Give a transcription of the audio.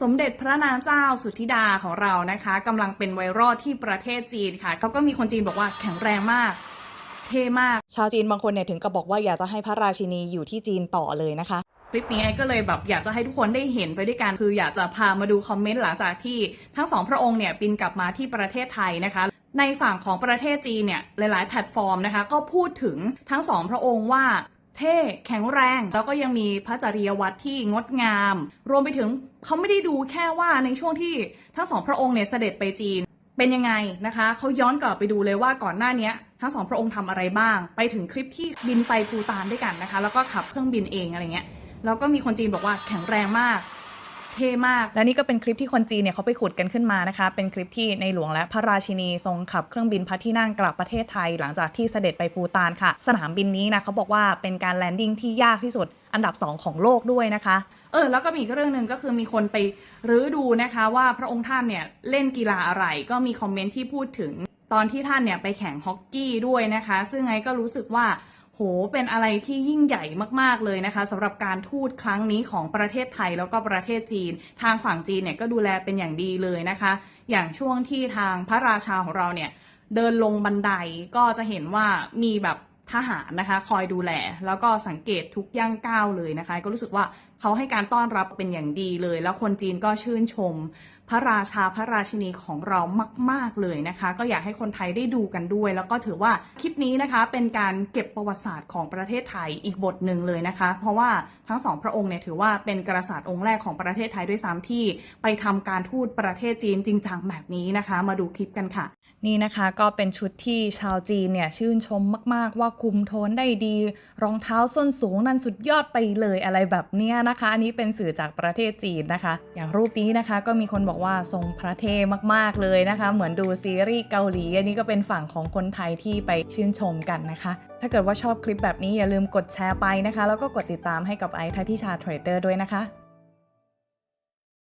สมเด็จพระนางเจ้าสุธิดาของเรานะคะกำลังเป็นไวรัลที่ประเทศจีนค่ะเขาก็มีคนจีนบอกว่าแข็งแรงมาก เท่มาก ชาวจีนบางคนเนี่ยถึงกับบอกว่าอยากจะให้พระราชินีอยู่ที่จีนต่อเลยนะคะคลิปนี้ก็เลยแบบอยากจะให้ทุกคนได้เห็นไปด้วยกันคืออยากจะพามาดูคอมเมนต์หลังจากที่ทั้งสองพระองค์เนี่ยบินกลับมาที่ประเทศไทยนะคะในฝั่งของประเทศจีนเนี่ยหลาย ๆ แพลตฟอร์มนะคะ ก็พูดถึงทั้งสองพระองค์ว่า เท่แข็งแรง แล้วก็ยังมีพระจริยวัตรที่งดงาม รวมไปถึงเขาไม่ได้ดูแค่ว่าในช่วงที่ทั้งสองพระองค์เนี่ยเสด็จไปจีนเป็นยังไงนะคะเขาย้อนกลับไปดูเลยว่าก่อนหน้านี้ทั้งสองพระองค์ทำอะไรบ้าง ไปถึงคลิปที่บินไปปูตานด้วยกันนะคะ แล้วก็ขับเครื่องบินเองอะไรเงี้ยแล้วก็มีคนจีนบอกว่าแข็งแรงมาก เท่มาก และนี่ก็เป็นคลิปที่คนจีนเนี่ยเขาไปขุดกันขึ้นมานะคะ เป็นคลิปที่ในหลวงและพระราชินีทรงขับเครื่องบินพระที่นั่งกลับประเทศไทย หลังจากที่เสด็จไปปูตานค่ะ สนามบินนี้นะเขาบอกว่าเป็นการแลนดิ้งที่ยากที่สุดอันดับ 2 ของโลกด้วยนะคะ เออ แล้วก็มีอีกเรื่องหนึ่งก็คือมีคนไปรื้อดูนะคะ ว่าพระองค์ท่านเนี่ยเล่นกีฬาอะไรก็มีคอมเมนต์ที่พูดถึงตอนที่ท่านเนี่ยไปแข่งฮอกกี้ด้วยนะคะ ซึ่งไงก็รู้สึกว่า โหเป็นอะไรที่ยิ่งใหญ่มาก ๆ เลยนะคะสำหรับการทูตครั้งนี้ของประเทศไทยแล้วก็ประเทศจีน ทางฝั่งจีนเนี่ยก็ดูแลเป็นอย่างดีเลยนะคะ อย่างช่วงที่ทางพระราชาของเราเนี่ยเดินลงบันไดก็จะเห็นว่ามีแบบทหารนะคะ คอยดูแล แล้วก็สังเกตทุกย่างก้าวเลยนะคะ ก็รู้สึกว่า เขาให้การต้อนรับเป็นอย่างดีเลย แล้วคนจีนก็ชื่นชม พระราชาพระราชินีของเรามาก ๆ เลยนะคะ ก็อยากให้คนไทยได้ดูกันด้วย แล้วก็ถือว่าคลิปนี้นะคะเป็นการเก็บประวัติศาสตร์ของประเทศไทยอีกบทหนึ่งเลยนะคะ เพราะว่าทั้งสองพระองค์เนี่ยถือว่าเป็นกษัตริย์องค์แรกของประเทศไทยด้วยซ้ำที่ ไปทำการทูตประเทศจีนจริงจังแบบนี้นะคะ มาดูคลิปกันค่ะนี่นะคะก็เป็นชุดที่ชาวจีนเนี่ยชื่นชมมาก ๆ ว่าคุมโทนได้ดี รองเท้าส้นสูงนั่นสุดยอดไปเลยอะไรแบบเนี้ยนะคะ อันนี้เป็นสื่อจากประเทศจีนนะคะ อย่างรูปนี้นะคะก็มีคนบอกว่าทรงพระเทมากๆเลยนะคะ เหมือนดูซีรีส์เกาหลี อันนี้ก็เป็นฝั่งของคนไทยที่ไปชื่นชมกันนะคะ ถ้าเกิดว่าชอบคลิปแบบนี้อย่าลืมกดแชร์ไปนะคะ แล้วก็กดติดตามให้กับไอทัทิชาเทรดเดอร์ด้วยนะคะ